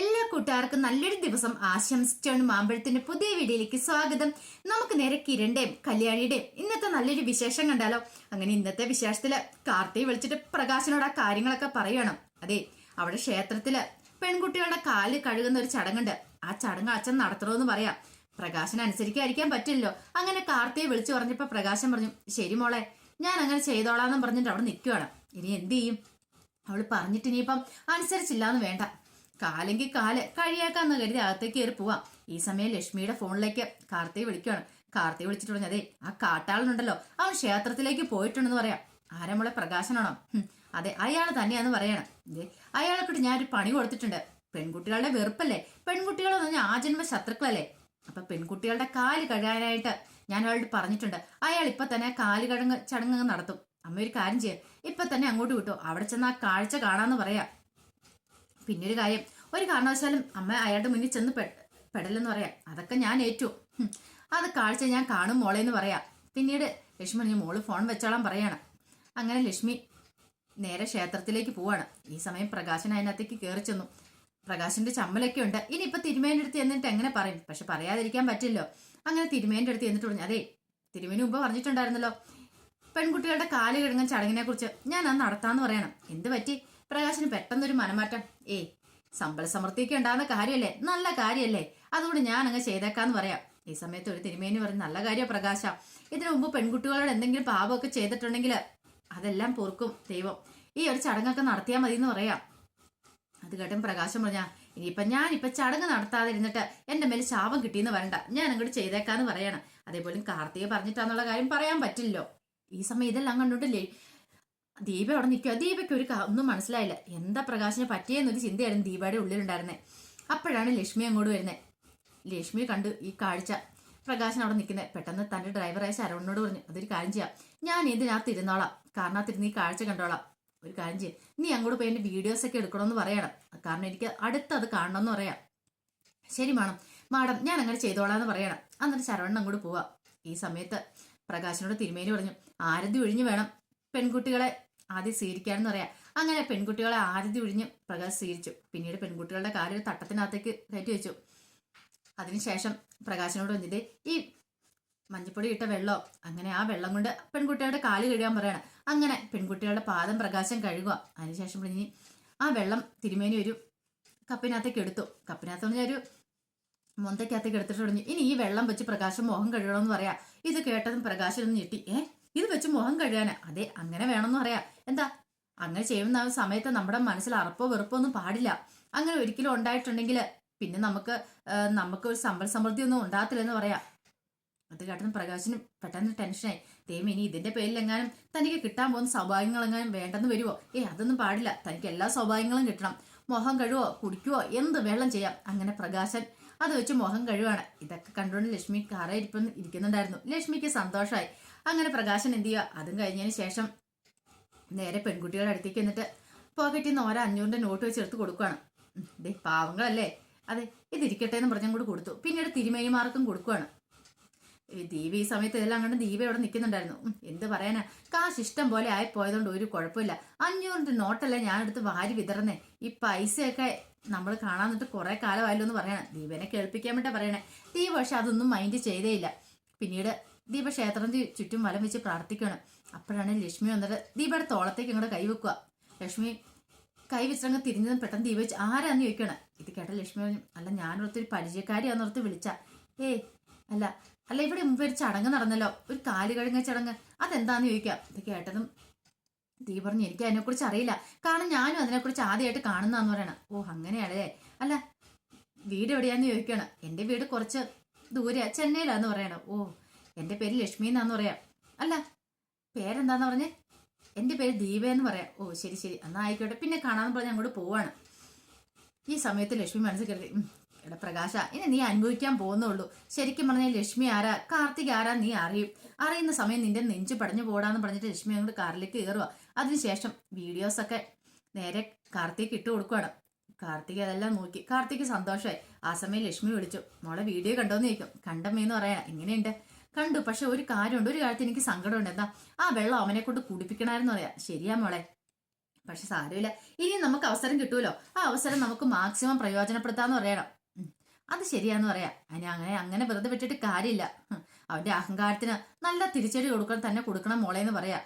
എല്ലാ കൂട്ടുകാർക്കും നല്ലൊരു ദിവസം ആശംസിച്ചാണ് മാമ്പഴത്തിന്റെ പുതിയ വീഡിയോയിലേക്ക് സ്വാഗതം. നമുക്ക് നേരെ കിരണ്ടേയും കല്യാണിയുടെയും ഇന്നത്തെ നല്ലൊരു വിശേഷം കണ്ടാലോ? അങ്ങനെ ഇന്നത്തെ വിശേഷത്തിൽ കാർത്തിയെ വിളിച്ചിട്ട് പ്രകാശനോട് ആ കാര്യങ്ങളൊക്കെ പറയണം. അതെ അവിടെ ക്ഷേത്രത്തിൽ പെൺകുട്ടികളുടെ കാൽ കഴുകുന്ന ഒരു ചടങ്ങുണ്ട്. ആ ചടങ്ങ് അച്ഛൻ നടത്തണമെന്ന് പറയാം. പ്രകാശന് അനുസരിക്കാതിരിക്കാൻ പറ്റില്ലല്ലോ. അങ്ങനെ കാർത്തിയെ വിളിച്ചു പറഞ്ഞപ്പോ പ്രകാശൻ പറഞ്ഞു ശരി മോളെ ഞാൻ അങ്ങനെ ചെയ്തോളാന്നും പറഞ്ഞിട്ട് അവിടെ നിൽക്കുവാണ് ഇനി എന്ത് ചെയ്യും? അവൾ പറഞ്ഞിട്ട് ഇനിയിപ്പം അനുസരിച്ചില്ലാന്ന് വേണ്ട. കാലെങ്കിൽ കാൽ കഴിയാക്കാന്ന് കരുതി അകത്തേക്ക് കയറി പോവാം. ഈ സമയം ലക്ഷ്മിയുടെ ഫോണിലേക്ക് കാർത്തിയെ വിളിക്കുകയാണ് കാർത്തിയെ വിളിച്ചിട്ട് പറഞ്ഞു അതെ ആ കാട്ടാളനുണ്ടല്ലോ. അവൻ ക്ഷേത്രത്തിലേക്ക് പോയിട്ടുണ്ടെന്ന് പറയാം. ആരമുള്ള പ്രകാശനാണോ? അതെ അയാൾ തന്നെയാന്ന് പറയണം. ഞാൻ ഞാനൊരു പണി കൊടുത്തിട്ടുണ്ട്. പെൺകുട്ടികളുടെ വെറുപ്പല്ലേ? പെൺകുട്ടികളെന്ന് പറഞ്ഞാൽ ആജന്മ ശത്രുക്കളല്ലേ? അപ്പൊ പെൺകുട്ടികളുടെ കാൽ കഴുകാനായിട്ട് ഞാൻ അയാളോട് പറഞ്ഞിട്ടുണ്ട്. അയാൾ ഇപ്പൊ തന്നെ കാൽ കഴങ്ങ് ചടങ്ങ് നടത്തും. അമ്മ ഒരു കാര്യം ചെയ്യാം. ഇപ്പൊ തന്നെ അങ്ങോട്ട് വിട്ടു. അവിടെ ചെന്ന് ആ കാഴ്ച കാണാന്ന് പറയാം. പിന്നെ ഒരു കാര്യം ഒരു കാരണവശാലും അമ്മ അയാളുടെ മുന്നിൽ ചെന്ന് പെടലെന്ന് പറയാം. അതൊക്കെ ഞാൻ ഏറ്റു. അത് കാഴ്ച ഞാൻ കാണും മോളെ എന്ന് പറയാം. പിന്നീട് ലക്ഷ്മി മോൾ ഫോൺ വെച്ചോളാൻ പറയാണ്. അങ്ങനെ ലക്ഷ്മി നേരെ ക്ഷേത്രത്തിലേക്ക് പോവാണ്. ഈ സമയം പ്രകാശൻ അതിനകത്തേക്ക് കയറി ചെന്നു. പ്രകാശിന്റെ ചമ്മലൊക്കെ ഉണ്ട്. ഇനി ഇപ്പൊ തിരുമേന്റെ അടുത്ത് എന്നിട്ട് എങ്ങനെ പറയും? പക്ഷെ പറയാതിരിക്കാൻ പറ്റില്ലോ. അങ്ങനെ തിരുമേന്റെ അടുത്ത് എന്നിട്ട് പറഞ്ഞു അതെ തിരുമേന് മുമ്പ് പറഞ്ഞിട്ടുണ്ടായിരുന്നല്ലോ. പെൺകുട്ടികളുടെ കാൽ കിഴങ്ങൻ ചടങ്ങിനെ കുറിച്ച് ഞാൻ അത് നടത്താന്ന് പറയണം. എന്ത് പറ്റി? പ്രകാശിന് പെട്ടെന്നൊരു മനമാറ്റം. ഏ സമ്പൽ സമൃദ്ധിയൊക്കെ ഉണ്ടാകുന്ന കാര്യമല്ലേ നല്ല കാര്യമല്ലേ അതുകൊണ്ട് ഞാൻ അങ്ങ് ചെയ്തേക്കാന്ന് പറയാം. ഈ സമയത്ത് ഒരു തിരുമേനി പറയും നല്ല കാര്യം പ്രകാശ. ഇതിനു മുമ്പ് പെൺകുട്ടികളോട് എന്തെങ്കിലും പാപമൊക്കെ ചെയ്തിട്ടുണ്ടെങ്കിൽ അതെല്ലാം പൊറുക്കും ദൈവം. ഈ ഒരു ചടങ്ങൊക്കെ നടത്തിയാൽ മതി എന്ന് പറയാം. അത് കേട്ടും പ്രകാശം പറഞ്ഞാ ഇനിയിപ്പൊ ഞാനിപ്പം ചടങ്ങ് നടത്താതിരുന്നിട്ട് എന്റെ മേൽ ശാപം കിട്ടിയെന്ന് വരണ്ട. ഞാൻ അങ്ങോട്ട് ചെയ്തേക്കാന്ന് പറയണം. അതേപോലെ കാർത്തിക പറഞ്ഞിട്ടാന്നുള്ള കാര്യം പറയാൻ പറ്റില്ലല്ലോ. ഈ സമയം ഇതെല്ലാം കണ്ടോണ്ടില്ലേ? ദീപ അവിടെ നിൽക്കുക ദീപയ്ക്ക് ഒരു ഒന്നും മനസ്സിലായില്ല. എന്താ പ്രകാശിനെ പറ്റിയെന്നൊരു ചിന്തയായിരുന്നു ദീപയുടെ ഉള്ളിലുണ്ടായിരുന്നത് അപ്പോഴാണ് ലക്ഷ്മി അങ്ങോട്ട് വരുന്നത് ലക്ഷ്മി കണ്ടു ഈ കാഴ്ച. പ്രകാശൻ അവിടെ നിൽക്കുന്നത് പെട്ടെന്ന് തന്റെ ഡ്രൈവറായ ശരവണനോട് പറഞ്ഞു അതൊരു കാര്യം ചെയ്യാം. ഞാൻ ഇതിനകത്ത് ഇരുന്നോളാം. കാരണത്തിരുന്ന് ഈ കാഴ്ച കണ്ടോളാം. ഒരു കാര്യം ചെയ്യും. നീ അങ്ങോട്ട് പോയി എന്റെ വീഡിയോസ് ഒക്കെ എടുക്കണമെന്ന് പറയണം. കാരണം എനിക്ക് അടുത്ത് അത് കാണണമെന്ന് പറയാം. ശരി മാഡം. മാഡം ഞാൻ അങ്ങനെ ചെയ്തോളാം എന്ന് പറയണം. എന്നിട്ട് ശരവണൻ അങ്ങോട്ട് പോവാം. ഈ സമയത്ത് പ്രകാശനോട് തിരുമേനി പറഞ്ഞു ആരതി ഒഴിഞ്ഞു വേണം. പെൺകുട്ടികളെ ആദ്യം സ്വീകരിക്കാനെന്ന് പറയാം. അങ്ങനെ പെൺകുട്ടികളെ ആദ്യം ഒഴിഞ്ഞ് പ്രകാശ് സ്വീകരിച്ചു. പിന്നീട് പെൺകുട്ടികളുടെ കാലിൽ തട്ടത്തിനകത്തേക്ക് കയറ്റി വെച്ചു. അതിനുശേഷം പ്രകാശിനോട് വന്നിട്ട് ഈ മഞ്ഞപ്പൊടി ഇട്ട വെള്ളം? അങ്ങനെ ആ വെള്ളം കൊണ്ട് പെൺകുട്ടികളുടെ കാൽ കഴുകാൻ പറയണം. അങ്ങനെ പെൺകുട്ടികളുടെ പാദം പ്രകാശം കഴുകുക അതിനുശേഷം പിന്നെ ആ വെള്ളം തിരുമേനി ഒരു കപ്പിനകത്തേക്ക് എടുത്തു. കപ്പിനകത്ത് പറഞ്ഞ ഒരു മൊന്തയ്ക്കകത്തേക്ക് എടുത്തിട്ട് തുടങ്ങി ഇനി ഈ വെള്ളം വെച്ച് പ്രകാശം മോഹം കഴുകണമെന്ന് പറയാം. ഇത് കേട്ടതും പ്രകാശം ഒന്ന് ഞെട്ടി. ഏ? ഇത് വെച്ച് മുഖം കഴുകാനാ. അതെ അങ്ങനെ വേണമെന്ന് പറയാ എന്താ? അങ്ങനെ ചെയ്യുന്ന സമയത്ത് നമ്മുടെ മനസ്സിൽ അറപ്പോ വെറുപ്പോ ഒന്നും പാടില്ല. അങ്ങനെ ഒരിക്കലും ഉണ്ടായിട്ടുണ്ടെങ്കിൽ പിന്നെ നമുക്ക് നമുക്ക് ഒരു സമ്പൽ സമൃദ്ധി ഒന്നും ഉണ്ടാകത്തില്ലെന്ന് പറയാം. അത് കേട്ടെന്ന് പ്രകാശിനും പെട്ടെന്ന് ടെൻഷനായി. ദൈവം ഇനി ഇതിന്റെ പേരിൽ എങ്ങാനും തനിക്ക് കിട്ടാൻ പോകുന്ന സൗഭാഗ്യങ്ങളെങ്ങാനും വേണ്ടെന്ന് വരുമോ ഏ അതൊന്നും പാടില്ല. തനിക്ക് എല്ലാ സൗഭാഗ്യങ്ങളും കിട്ടണം. മുഖം കഴുവോ കുടിക്കുവോ എന്ത് വെള്ളം ചെയ്യാം? അങ്ങനെ പ്രകാശൻ അത് വെച്ച് മുഖം കഴിവാണ് ഇതൊക്കെ കണ്ടുകൊണ്ട് ലക്ഷ്മി കാറേ ഇരിപ്പം ഇരിക്കുന്നുണ്ടായിരുന്നു. ലക്ഷ്മിക്ക് സന്തോഷമായി അങ്ങനെ പ്രകാശൻ എന്ത് ചെയ്യുക? അതും കഴിഞ്ഞതിന് ശേഷം നേരെ പെൺകുട്ടികളുടെ അടുത്തേക്ക് എന്നിട്ട് പോക്കറ്റിൽ നിന്ന് ഓരോ അഞ്ഞൂറിന്റെ നോട്ട് വെച്ച് എടുത്ത് കൊടുക്കുകയാണ് ദേ പാവങ്ങളല്ലേ? അതെ ഇതിരിക്കട്ടെ എന്ന് പറഞ്ഞും കൂടി കൊടുത്തു. പിന്നീട് തിരുമേനിമാർക്കും കൊടുക്കുകയാണ് ദീപ ഈ സമയത്ത് ഇതെല്ലാം കണ്ട് ദീപ ഇവിടെ നിൽക്കുന്നുണ്ടായിരുന്നു. എന്ത് പറയാനാ? കാശ് ഇഷ്ടം പോലെ ആയി പോയതുകൊണ്ട് ഒരു കുഴപ്പമില്ല. അഞ്ഞൂറിന്റെ നോട്ടല്ലേ ഞാനെടുത്ത് വാരി വിതറുന്നേ? ഈ പൈസയൊക്കെ നമ്മൾ കാണാൻ നിന്നിട്ട് കുറെ കാലമായല്ലോ എന്ന് പറയണം. ദീപനെ കേൾപ്പിക്കാൻ വേണ്ടി പറയണേ. ദീപ പക്ഷെ അതൊന്നും മൈൻഡ് ചെയ്തേയില്ല പിന്നീട് ദീപ ക്ഷേത്രത്തിന് ചുറ്റും വലം വെച്ച് പ്രാർത്ഥിക്കുകയാണ് അപ്പോഴാണ് ലക്ഷ്മി വന്നിട്ട് ദീപയുടെ തോളത്തേക്ക് ഇങ്ങോട്ട് കൈവെക്കുക ലക്ഷ്മി കൈ വെച്ചങ്ങ് തിരിഞ്ഞതും പെട്ടെന്ന് ദീപ വെച്ച് ആരാന്ന് ചോദിക്കണം? ഇത് കേട്ട ലക്ഷ്മി പറഞ്ഞു അല്ല ഞാനോർത്തൊരു പരിചയക്കാരിയാന്നോർത്ത് വിളിച്ച. ഏയ് അല്ല അല്ല ഇവിടെ മുമ്പ് ഒരു ചടങ്ങ് നടന്നല്ലോ. ഒരു കാൽ കഴുങ്ങ ചടങ്ങ്. അതെന്താന്ന് ചോദിക്കാം? ഇത് കേട്ടതും ദീ പറഞ്ഞു എനിക്ക് അതിനെക്കുറിച്ച് അറിയില്ല. കാരണം ഞാനും അതിനെക്കുറിച്ച് ആദ്യമായിട്ട് കാണുന്നതെന്ന് പറയണം. ഓ അങ്ങനെയാണല്ലേ? അല്ല വീട് എവിടെയാന്ന് ചോദിക്കണം? എന്റെ വീട് കുറച്ച് ദൂരെ ചെന്നൈയിലാന്ന് പറയണം. ഓ എന്റെ പേര് ലക്ഷ്മി എന്നാന്ന് പറയാം. അല്ല പേരെന്താന്ന് പറഞ്ഞേ? എന്റെ പേര് ദീപ എന്ന് പറയാം. ഓ ശരി ശരി. എന്നാ ആയിക്കോട്ടെ. പിന്നെ കാണാമെന്ന് പറഞ്ഞ് അങ്ങോട്ട് പോവാണ്. ഈ സമയത്ത് ലക്ഷ്മി മനസ്സിൽ കരുതി "ഉം, എടാ പ്രകാശ ഇനി നീ അനുഭവിക്കാൻ പോകുന്നുള്ളൂ. ശരിക്കും പറഞ്ഞാൽ ലക്ഷ്മി ആരാ? കാർത്തിക് ആരാ നീ അറിയും. അറിയുന്ന സമയം നിന്റെ നെഞ്ച് പടഞ്ഞു പോടാന്ന് പറഞ്ഞിട്ട് ലക്ഷ്മി അങ്ങോട്ട് കാറിലേക്ക് കയറുക അതിനുശേഷം വീഡിയോസൊക്കെ നേരെ കാർത്തിക് ഇട്ട് കൊടുക്കുകയാണ് കാർത്തിക് അതെല്ലാം നോക്കി. കാർത്തിക് സന്തോഷമായി ആ സമയം ലക്ഷ്മി വിളിച്ചു മോളെ വീഡിയോ കണ്ടോന്ന് ചോദിക്കും. കണ്ടമ്മേന്ന് പറയാ എങ്ങനെയുണ്ട് കണ്ടു പക്ഷെ ഒരു കാര്യമുണ്ട് ഒരു കാര്യത്തിൽ എനിക്ക് സങ്കടമുണ്ട്. എന്താ? ആ വെള്ളം അവനെ കൊണ്ട് കുടിപ്പിക്കണമായിരുന്നു പറയാ. ശരിയാ മോളെ. പക്ഷെ സാരമില്ല. ഇനി നമുക്ക് അവസരം കിട്ടുമല്ലോ ആ അവസരം നമുക്ക് മാക്സിമം പ്രയോജനപ്പെടുത്താന്ന് പറയണം. അത് ശരിയാന്ന് പറയാം. അതിന് അങ്ങനെ അങ്ങനെ വെറുതെ വിട്ടിട്ട് കാര്യമില്ല. അവന്റെ അഹങ്കാരത്തിന് നല്ല തിരിച്ചടി കൊടുക്കാൻ തന്നെ കൊടുക്കണം മോളെ എന്ന് പറയാ.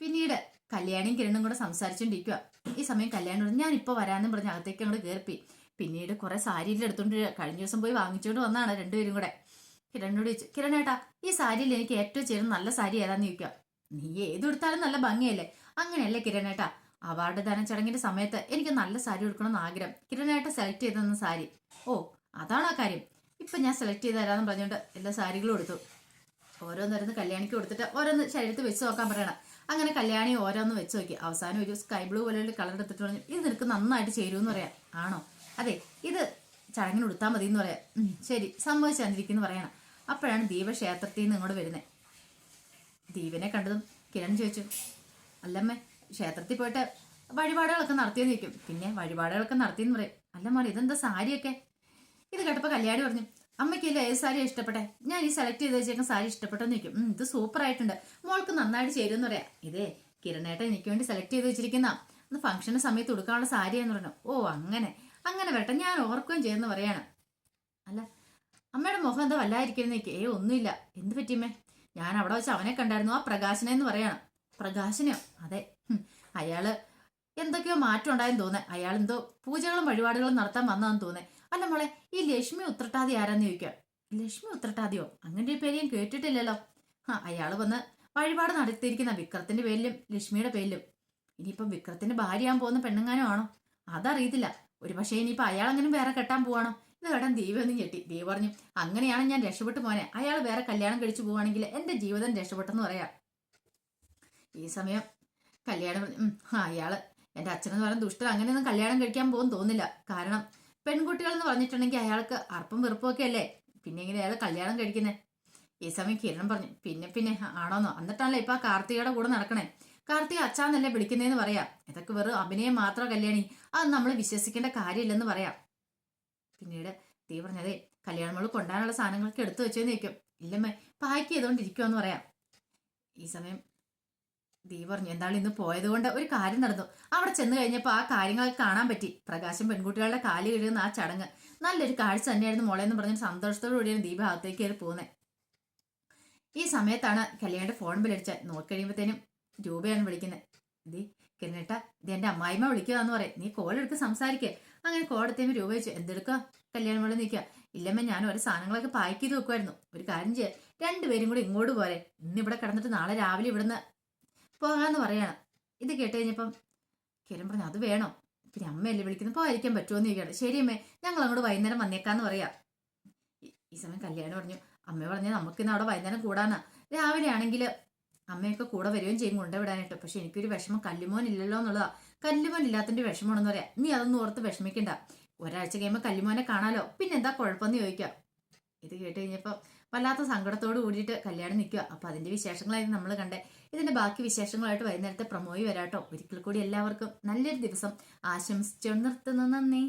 പിന്നീട് കല്യാണിയും കിരണും കൂടെ സംസാരിച്ചോണ്ടിരിക്കുക ഈ സമയം കല്യാണം പറഞ്ഞു ഞാൻ ഇപ്പൊ വരാന്നും പറഞ്ഞ് അകത്തേക്ക് അങ്ങോട്ട് കയറിപ്പി പിന്നീട് കുറെ സാരിയിൽ എടുത്തോണ്ട് കഴിഞ്ഞ ദിവസം പോയി വാങ്ങിച്ചുകൊണ്ട് വന്നാണ് രണ്ടുപേരും കൂടെ. കിരണിനോട് ചോദിച്ചു കിരണേട്ടാ ഈ സാരിയിൽ എനിക്ക് ഏറ്റവും ചേരുന്ന നല്ല സാരി ഏതാന്ന് ചോദിക്കാം? നീ ഏതെടുത്താലും നല്ല ഭംഗിയല്ലേ? അങ്ങനെയല്ലേ കിരണേട്ടാ? അവാർഡ് ദാന ചടങ്ങിന്റെ സമയത്ത് എനിക്ക് നല്ല സാരി എടുക്കണമെന്ന് ആഗ്രഹം. കിരണേട്ട സെലക്ട് ചെയ്തെന്ന സാരി. ഓ അതാണ് ആ കാര്യം. ഇപ്പൊ ഞാൻ സെലക്ട് ചെയ്ത് തരാമെന്ന് പറഞ്ഞുകൊണ്ട് എല്ലാ സാരികളും എടുത്തു. ഓരോന്നോരോന്ന് കല്യാണിക്ക് കൊടുത്തിട്ട് ഓരോന്ന് ശരീരത്തിൽ വെച്ച് നോക്കാൻ പറയണം. അങ്ങനെ കല്യാണി ഓരോന്ന് വെച്ച് നോക്കി. അവസാനം ഒരു സ്കൈ ബ്ലൂ പോലെയുള്ള കളർ എടുത്തിട്ട് പറഞ്ഞു ഇത് നിനക്ക് നന്നായിട്ട് ചേരുമെന്ന് പറയാം. ആണോ? അതെ ഇത് ചടങ്ങിന് ഉടുത്താൽ മതി എന്ന് പറയാം ശരി സംഭവിച്ചു തന്നിരിക്കുന്നു പറയണം. അപ്പോഴാണ് ദീപ ക്ഷേത്രത്തിൽ നിന്ന് ഇങ്ങോട്ട് വരുന്നത് ദീപനെ കണ്ടതും കിരൺ ചോദിച്ചു അല്ലമ്മേ ക്ഷേത്രത്തിൽ പോയിട്ട് വഴിപാടുകളൊക്കെ നടത്തിയെന്ന് ചോദിക്കും പിന്നെ വഴിപാടുകളൊക്കെ നടത്തിയെന്ന് പറയും. അല്ല ഇതെന്താ സാരിയൊക്കെ? ഇത് കേട്ടപ്പോൾ കല്യാണി പറഞ്ഞു അമ്മയ്ക്കല്ലേ ഏത് സാരി ഇഷ്ടപ്പെട്ടെ? ഞാൻ ഈ സെലക്ട് ചെയ്ത് വെച്ചേക്കാൻ സാരി ഇഷ്ടപ്പെട്ടെന്ന് ചോദിക്കും. "ഉം, ഇത് സൂപ്പർ ആയിട്ടുണ്ട്. മോൾക്ക് നന്നായിട്ട് ചേരുമെന്ന് പറയാം. ഇതേ കിരണേട്ടൻ എനിക്ക് വേണ്ടി സെലക്ട് ചെയ്ത് വെച്ചിരിക്കുന്ന. അന്ന് ഫംഗ്ഷന് സമയത്ത് ഉടുക്കാനുള്ള സാരിയാന്ന് പറഞ്ഞു. ഓ അങ്ങനെ. അങ്ങനെ വരട്ടെ ഞാൻ ഓർക്കുകയും ചെയ്യുമെന്ന് പറയാണ്. അല്ല അമ്മയുടെ മുഖം എന്താ വല്ലായിരിക്കുന്നേക്ക് ഏ ഒന്നുമില്ല. എന്ത് പറ്റിയമ്മേ? ഞാൻ അവിടെ വെച്ച് അവനെ കണ്ടായിരുന്നു. ആ പ്രകാശനെ എന്ന് പറയണം. പ്രകാശനോ അതെ. അയാൾ എന്തൊക്കെയോ മാറ്റം ഉണ്ടായെന്ന് തോന്നേ അയാൾ എന്തോ പൂജകളും വഴിപാടുകളും നടത്താൻ വന്നതെന്ന് തോന്നേ അല്ല മോളെ ഈ ലക്ഷ്മി ഉത്രട്ടാതി ആരാന്ന് ചോദിക്കാം? ലക്ഷ്മി ഉത്രട്ടാതിയോ? അങ്ങനെ ഒരു പേര് ഞാൻ കേട്ടിട്ടില്ലല്ലോ. ആ അയാൾ വന്ന് വഴിപാട് നടത്തിയിരിക്കുന്ന വിക്രത്തിന്റെ പേരിലും ലക്ഷ്മിയുടെ പേരിലും. ഇനിയിപ്പം വിക്രത്തിന്റെ ഭാര്യയാൻ പോകുന്ന പെണ്ണുങ്ങാനോ ആണോ? അതറിയത്തില്ല. ഒരു പക്ഷേ ഇനിയിപ്പോ അയാൾ അങ്ങനെ വേറെ കെട്ടാൻ പോവാണോ? ഇത് കേട്ടാൻ ദീപ ഒന്നും ഞെട്ടി. ദീപ പറഞ്ഞു അങ്ങനെയാണ് ഞാൻ രക്ഷപ്പെട്ടു പോനെ അയാൾ വേറെ കല്യാണം കഴിച്ചു പോവാണെങ്കിൽ എന്റെ ജീവിതം രക്ഷപ്പെട്ടെന്ന് പറയാം. ഈ സമയം കല്യാണം പറഞ്ഞു, അയാൾ എന്റെ അച്ഛനെന്ന് പറയുന്ന ദുഷ്ടൻ അങ്ങനെയൊന്നും കല്യാണം കഴിക്കാൻ പോകും തോന്നില്ല കാരണം പെൺകുട്ടികൾ എന്ന് പറഞ്ഞിട്ടുണ്ടെങ്കിൽ അയാൾക്ക് അർപ്പം വെറുപ്പൊക്കെ അല്ലേ? പിന്നെ ഇങ്ങനെ അയാൾ കല്യാണം കഴിക്കുന്നേ? ഈ സമയം കിരൺ പറഞ്ഞു പിന്നെ പിന്നെ ആണോന്നോ? എന്നിട്ടാണല്ലോ ഇപ്പൊ കാർത്തികയുടെ കൂടെ നടക്കണേ. കാർത്തിക അച്ഛാന്നല്ലേ വിളിക്കുന്നതെന്ന് പറയാം. ഇതൊക്കെ വെറും അഭിനയം മാത്രം കല്യാണി. അത് നമ്മൾ വിശ്വസിക്കേണ്ട കാര്യമില്ലെന്ന് പറയാം. പിന്നീട് തീ പറഞ്ഞതേ കല്യാണമോൾ കൊണ്ടാനുള്ള സാധനങ്ങളൊക്കെ എടുത്തു വെച്ചെന്ന് ചോദിക്കും. ഇല്ലമ്മേ പാക്ക് ചെയ്തോണ്ടിരിക്കുമെന്ന് പറയാം. ഈ സമയം ദീ പറഞ്ഞു എന്താണ് ഇന്ന് പോയത് കൊണ്ട് ഒരു കാര്യം നടന്നു. അവിടെ ചെന്ന് കഴിഞ്ഞപ്പോൾ ആ കാര്യങ്ങളൊക്കെ കാണാൻ പറ്റി. പ്രകാശം പെൺകുട്ടികളുടെ കാൽ കഴുകുന്ന ആ ചടങ്ങ്. നല്ലൊരു കാഴ്ച തന്നെയായിരുന്നു മോളെ എന്ന് പറഞ്ഞ് സന്തോഷത്തോടു കൂടിയാണ് ദീപ അകത്തേക്ക് കയറി പോകുന്നത് ഈ സമയത്താണ് കല്യാണിന്റെ ഫോൺ ബിലടിച്ച നോക്കിക്കഴിയുമ്പോഴത്തേനും രൂപയാണ് വിളിക്കുന്നത് ദീ കിരണേട്ട ഇത് എന്റെ അമ്മായിമ്മ വിളിക്കുക എന്ന് പറയും. നീ കോൾ എടുത്ത് സംസാരിക്കേ. അങ്ങനെ കോൾ എടുത്തേമ്പോ രൂപ വെച്ചു എന്തെടുക്കുക കല്യാണം വെള്ളം നിൽക്കുക ഇല്ലമ്മ ഞാൻ ഓരോ സാധനങ്ങളൊക്കെ പാക്ക് ചെയ്ത് വെക്കുമായിരുന്നു ഒരു കാര്യം ചെയ്യാം. രണ്ടുപേരും കൂടി ഇങ്ങോട്ട് പോരെ. ഇന്ന് ഇവിടെ കിടന്നിട്ട് നാളെ രാവിലെ ഇവിടുന്ന് പോകാന്ന് പറയണം. ഇത് കേട്ട് കഴിഞ്ഞപ്പം കിരൺ പറഞ്ഞു അത് വേണോ? പിന്നെ അമ്മയല്ലേ വിളിക്കുന്നത്? പോയിരിക്കാൻ പറ്റുമോ എന്ന് ചോദിക്കണം ശരി അമ്മേ ഞങ്ങൾ അങ്ങോട്ട് വൈകുന്നേരം വന്നേക്കാന്ന് പറയാം. ഈ- ഈ സമയം കല്യാണം പറഞ്ഞു അമ്മ പറഞ്ഞു നമുക്കിന്ന് അവിടെ വൈകുന്നേരം കൂടാനാ രാവിലെ ആണെങ്കിൽ അമ്മയൊക്കെ കൂടെ വരികയും ചെയ്യും കൊണ്ടുവിടാനായിട്ട് പക്ഷെ എനിക്കൊരു വിഷമം കല്ലുമോൻ ഇല്ലല്ലോ എന്നുള്ളതാ. കല്ലുമോൻ ഇല്ലാത്തതിന്റെ വിഷമമാണെന്ന് പറയാം. നീ അതൊന്നും ഓർത്ത് വിഷമിക്കണ്ട. ഒരാഴ്ച കഴിയുമ്പോൾ കല്ലുമോനെ കാണാലോ. പിന്നെ എന്താ കുഴപ്പമെന്ന് ചോദിക്കാം ഇത് കേട്ട് കഴിഞ്ഞപ്പോൾ വല്ലാത്ത സങ്കടത്തോട് കൂടിയിട്ട് കല്യാണം നിൽക്കുക. അപ്പം അതിന്റെ വിശേഷങ്ങളായിരുന്നു നമ്മൾ കണ്ടേ. ഇതിന്റെ ബാക്കി വിശേഷങ്ങളായിട്ട് വൈകുന്നേരത്തെ പ്രമോയി വരാട്ടോ. ഒരിക്കൽ കൂടി എല്ലാവർക്കും നല്ലൊരു ദിവസം. ആശംസിച്ചു നിർത്തുന്നു. നന്ദി.